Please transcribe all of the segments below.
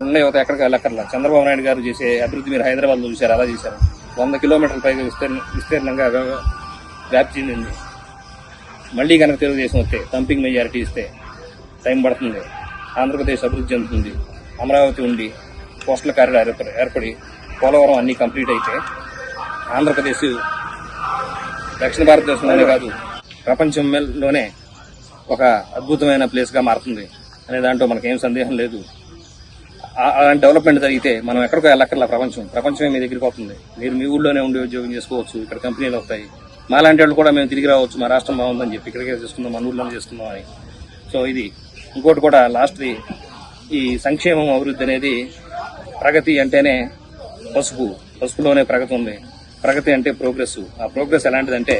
ఉండే యువత ఎక్కడికి వెళ్ళక్కర్లా చంద్రబాబు నాయుడు గారు చేసే అభివృద్ధి మీరు హైదరాబాద్లో చూశారు అలా చేశారు. వంద కిలోమీటర్ల పైగా విస్తీర్ణ విస్తీర్ణంగా వ్యాప్తి చెందింది మళ్ళీ కనుక తెలుగుదేశం వస్తే తంపింగ్ మెజారిటీ ఇస్తే టైం పడుతుంది. ఆంధ్రప్రదేశ్ అభివృద్ధి చెందుతుంది. అమరావతి ఉండి కోస్టల్ కారిడార్ ఏర్పడి పోలవరం అన్నీ కంప్లీట్ అయితే ఆంధ్రప్రదేశ్ దక్షిణ భారతదేశంలోనే కాదు ప్రపంచంలోనే ఒక అద్భుతమైన ప్లేస్గా మారుతుంది అనే దాంట్లో మనకేం సందేహం లేదు. అలాంటి డెవలప్మెంట్ జరిగితే మనం ఎక్కడికో వెళ్ళక్కర్లా ప్రపంచం. ప్రపంచమే మీ దగ్గరికి వస్తుంది. మీరు మీ ఊళ్ళోనే ఉండి ఉద్యోగం చేసుకోవచ్చు ఇక్కడ కంపెనీలు వస్తాయి. మా లాంటి వాళ్ళు కూడా మేము తిరిగి రావచ్చు మా రాష్ట్రం బాగుందని చెప్పి ఇక్కడికే చేసుకుందాం మన ఊళ్ళోనే చేసుకుందాం అని. సో ఇది ఇంకోటి కూడా లాస్ట్ది ఈ సంక్షేమం అభివృద్ధి అనేది ప్రగతి అంటేనే పసుపు. పసుపులోనే ప్రగతి ఉంది. ప్రగతి అంటే ప్రోగ్రెస్ ఆ ప్రోగ్రెస్ ఎలాంటిదంటే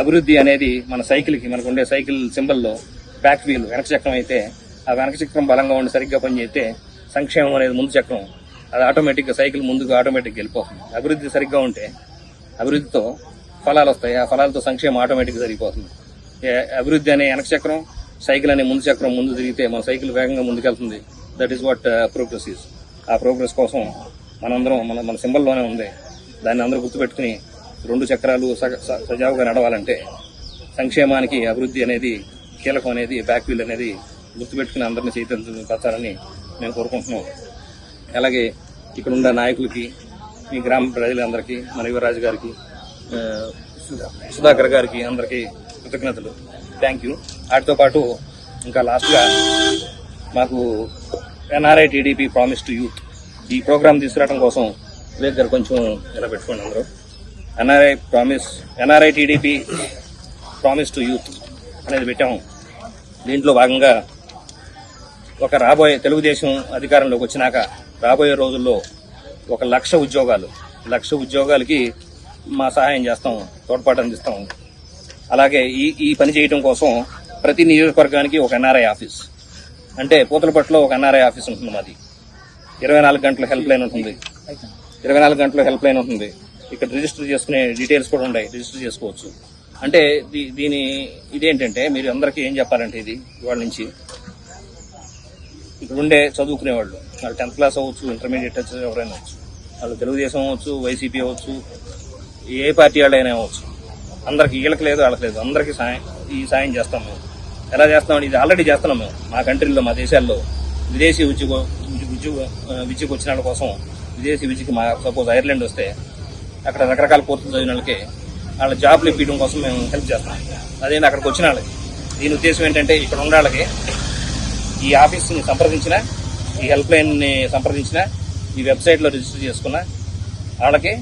అభివృద్ధి అనేది మన సైకిల్కి మనకు ఉండే సైకిల్ సింబల్లో బ్యాక్ వీల్ వెనక చక్రం అయితే ఆ వెనక చక్రం బలంగా ఉండి సరిగ్గా పనిచేస్తే సంక్షేమం అనేది ముందు చక్రం అది ఆటోమేటిక్గా సైకిల్ ముందుకు ఆటోమేటిక్గా వెళ్ళిపోతుంది. అభివృద్ధి సరిగ్గా ఉంటే అభివృద్ధితో ఫలాలు వస్తాయి. ఆ ఫలాలతో సంక్షేమం ఆటోమేటిక్గా సరిపోతుంది ఏ- అభివృద్ధి అనే వెనక చక్రం సైకిల్ అనే ముందు చక్రం ముందు తిరిగితే మన సైకిల్ వేగంగా ముందుకెళ్తుంది. That is what progress is ఆ ప్రోగ్రెస్ కోసం మనందరం మన మన సింబల్లోనే ఉంది. దాన్ని అందరూ గుర్తుపెట్టుకుని రెండు చక్రాలు స- సజావుగా నడవాలంటే సంక్షేమానికి అభివృద్ధి అనేది కీలకం అనేది బ్యాక్ వీల్ అనేది గుర్తుపెట్టుకుని అందరినీ చైతన్యపరచాలని మేము కోరుకుంటున్నాం అలాగే ఇక్కడ ఉన్న నాయకులకి మీ గ్రామ ప్రజలందరికీ మన యువరాజు గారికి సుధాకర్ గారికి అందరికీ కృతజ్ఞతలు. థ్యాంక్ యూ వాటితో పాటు ఇంకా లాస్ట్గా మాకు NRI TDP promise to youth ఈ ప్రోగ్రామ్ తీసుకురావడం కోసం వివేక్ గారు కొంచెం ఇలా పెట్టుకోండి అందరూ. NRI promise NRI TDP promise to youth అనేది పెట్టాము. దీంట్లో భాగంగా ఒక రాబోయే తెలుగుదేశం అధికారంలోకి వచ్చినాక రాబోయే రోజుల్లో ఒక లక్ష ఉద్యోగాలు లక్ష ఉద్యోగాలకి మా సహాయం చేస్తాం తోడ్పాటు అందిస్తాం. అలాగే ఈ ఈ పని చేయడం కోసం ప్రతి నియోజకవర్గానికి ఒక ఎన్ఆర్ఐ ఆఫీస్. అంటే పూతలపట్టులో ఒక ఎన్ఆర్ఐ ఆఫీస్ ఉంటుంది మాది. ఇరవై నాలుగు గంటల హెల్ప్ లైన్ ఉంటుంది. ఇరవై నాలుగు గంటల హెల్ప్ లైన్ ఉంటుంది. ఇక్కడ రిజిస్టర్ చేసుకునే డీటెయిల్స్ కూడా ఉన్నాయి. రిజిస్టర్ చేసుకోవచ్చు. అంటే దీ- దీని ఇదేంటంటే మీరు అందరికీ ఏం చెప్పాలంటే ఇది ఇవాళ నుంచి. ఇక్కడ ఉండే చదువుకునే వాళ్ళు టెన్త్ క్లాస్ అవ్వచ్చు ఇంటర్మీడియట్ అవ్వచ్చు ఎవరైనా అవ్వచ్చు. వాళ్ళు తెలుగుదేశం అవ్వచ్చు వైసీపీ అవ్వచ్చు ఏ పార్టీ వాళ్ళైనా అవ్వచ్చు. అందరికి వీళ్ళకి లేదు వాళ్ళకి లేదు. అందరికీ సాయం ఈ సాయం చేస్తాం మేము. ఎలా చేస్తాం ఇది ఆల్రెడీ చేస్తున్నాం మేము. మా కంట్రీలో మా దేశాల్లో విదేశీ ఉద్యోగ ఉద్యోగ విద్యకు వచ్చిన వాళ్ళ కోసం విదేశీ విద్యకి మా సపోజ్ ఐర్లాండ్ వస్తే అక్కడ రకరకాల కోర్సులు చదివిన వాళ్ళకి వాళ్ళ జాబ్లు ఇప్పించడం కోసం మేము హెల్ప్ చేస్తున్నాం. అదేంటి అక్కడికి వచ్చిన వాళ్ళకి. దీని ఉద్దేశం ఏంటంటే ఇక్కడ ఉన్న వాళ్ళకి ఈ ఆఫీస్ని సంప్రదించిన ఈ హెల్ప్ లైన్ని సంప్రదించిన ఈ వెబ్సైట్లో రిజిస్టర్ చేసుకున్న వాళ్ళకి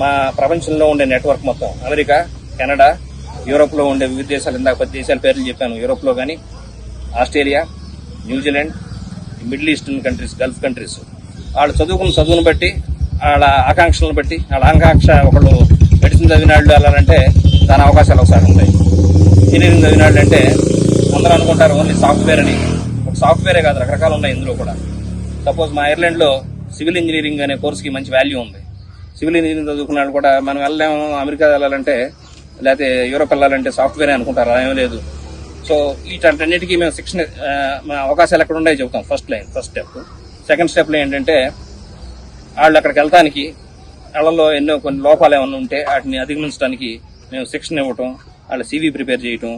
మా ప్రపంచంలో ఉండే నెట్వర్క్ మొత్తం అమెరికా కెనడా యూరోప్లో ఉండే వివిధ దేశాలు ఇందాక పది దేశాల పేర్లు చెప్పాను యూరోప్లో కానీ Australia New Zealand middle eastern countries gulf countries. వాళ్ళు చదువుకున్న చదువును బట్టి వాళ్ళ ఆకాంక్షలను బట్టి వాళ్ళ ఆకాంక్ష ఒకళ్ళు మెడిసిన్ చదివిన వాళ్ళు వెళ్ళాలంటే దాని అవకాశాలు ఒకసారి ఉంటాయి. ఇంజనీరింగ్ చదివిన వాళ్ళు అంటే అందరూ అనుకుంటారు ఓన్లీ సాఫ్ట్వేర్ అని. ఒక సాఫ్ట్వేరే కాదు రకరకాలు ఉన్నాయి ఇందులో కూడా. సపోజ్ మా ఐర్లాండ్లో సివిల్ ఇంజనీరింగ్ అనే కోర్స్కి మంచి వాల్యూ ఉంది. సివిల్ ఇంజనీరింగ్ చదువుకున్న వాళ్ళు కూడా మనం వెళ్ళలేము అమెరికా వెళ్ళాలంటే లేకపోతే యూరోప్ వెళ్ళాలంటే సాఫ్ట్వేరే అనుకుంటారు అలా ఏమీ లేదు. సో వీటన్నిటికీ మేము శిక్షణ అవకాశాలు ఎక్కడ ఉన్నాయో చెబుతాం first line first step. Second స్టెప్లో ఏంటంటే వాళ్ళు అక్కడికి వెళ్తానికి వాళ్ళలో ఎన్నో కొన్ని లోపాలు ఏమైనా ఉంటే వాటిని అధిగమించడానికి మేము శిక్షణ ఇవ్వటం వాళ్ళ సీవీ ప్రిపేర్ చేయటం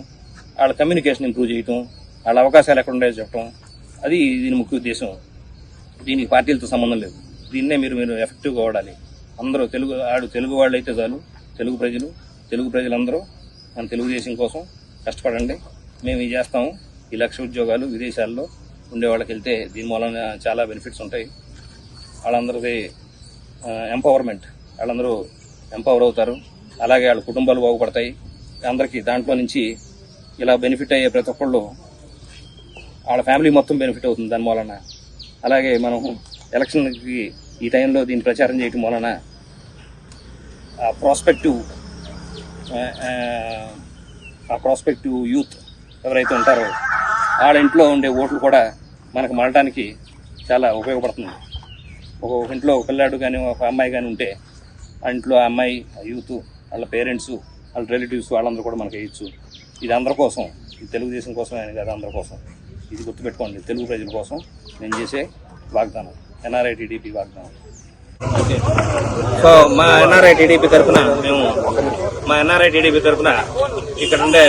వాళ్ళ కమ్యూనికేషన్ ఇంప్రూవ్ చేయటం వాళ్ళ అవకాశాలు ఎక్కడ ఉన్నాయో అది దీని ముఖ్య ఉద్దేశం. దీనికి పార్టీలతో సంబంధం లేదు. దీన్నే మీరు మీరు ఎఫెక్టివ్గా వాడాలి. అందరూ తెలుగు ఆడు తెలుగు వాళ్ళు అయితే చాలు. తెలుగు ప్రజలు తెలుగు ప్రజలందరూ మన తెలుగుదేశం కోసం కష్టపడండి. మేము ఇది చేస్తాము ఈ లక్ష ఉద్యోగాలు విదేశాల్లో ఉండే వాళ్ళకి వెళ్తే దీని మూలన చాలా బెనిఫిట్స్ ఉంటాయి. వాళ్ళందరిది ఎంపవర్మెంట్ వాళ్ళందరూ ఎంపవర్ అవుతారు. అలాగే వాళ్ళ కుటుంబాలు బాగుపడతాయి. అందరికీ దాంట్లో నుంచి ఇలా బెనిఫిట్ అయ్యే ప్రతి ఒక్కళ్ళు వాళ్ళ ఫ్యామిలీ మొత్తం బెనిఫిట్ అవుతుంది దాని మూలన. అలాగే మనం ఎలక్షన్కి ఈ టైంలో దీన్ని ప్రచారం చేయటం వలన ఆ ప్రాస్పెక్టివ్ ఆ ప్రాస్పెక్టివ్ యూత్ ఎవరైతే ఉంటారో వాళ్ళ ఇంట్లో ఉండే ఓట్లు కూడా మనకు మళ్ళటానికి చాలా ఉపయోగపడుతుంది. ఒక ఇంట్లో ఒక పిల్లాడు కానీ ఒక అమ్మాయి కానీ ఉంటే ఆ ఇంట్లో ఆ అమ్మాయి ఆ యూత్ వాళ్ళ పేరెంట్స్ వాళ్ళ రిలేటివ్స్ వాళ్ళందరూ కూడా మనకి వేయచ్చు. ఇది అందరి కోసం ఇది తెలుగుదేశం కోసమే అని కాదు అందరి కోసం. ఇది గుర్తుపెట్టుకోండి తెలుగు ప్రజల కోసం నేను చేసే వాగ్దానం ఎన్ఆర్ఐ టీడీపీ వాగ్దానం. ఓకే. సో మా ఎన్ఆర్ఐ టీడీపీ తరఫున మేము మా ఎన్ఆర్ఐ టీడీపీ తరఫున ఇక్కడ ఉండే